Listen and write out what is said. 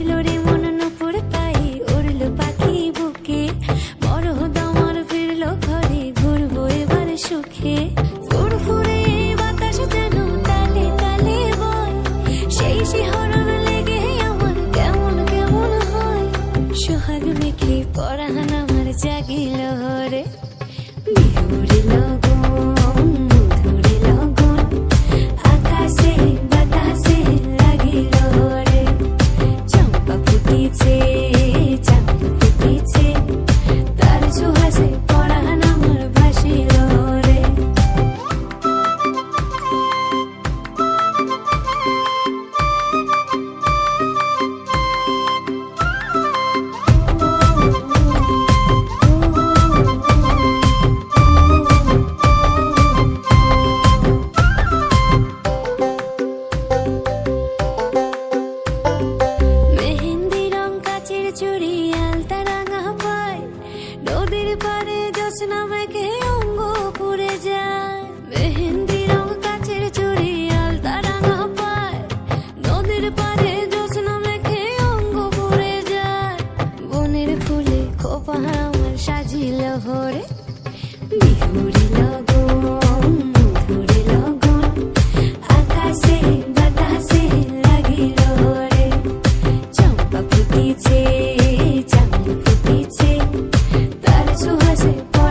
নাচলো রে মন নুপুর পাই উড়লো পাখি বুকে। বড় দামার ফিরলো ঘরে, ঘুরবো এবার সুখে। ফুরফুরে বাতাস যেন তালে তালে বয়। সেই শিহরণ লেগে আমার কেমন কেমন হয়। সোহাগ মেখে পরাহান আমার জাগিল রে ফুটিছে নাচ অঙ্গ পুড়ে যায়। মেহেন্দি রং কাচের চুড়ি আলতা রাঙা পায়। নদীর পারে জোস নামে অঙ্গ পুড়ে যায়। বনের ফুলে খোপা আমার সাজিল হরে বিহুরিল আকাশে বাতাসে লাগিল রে চম্পা ফুটিছে Bye.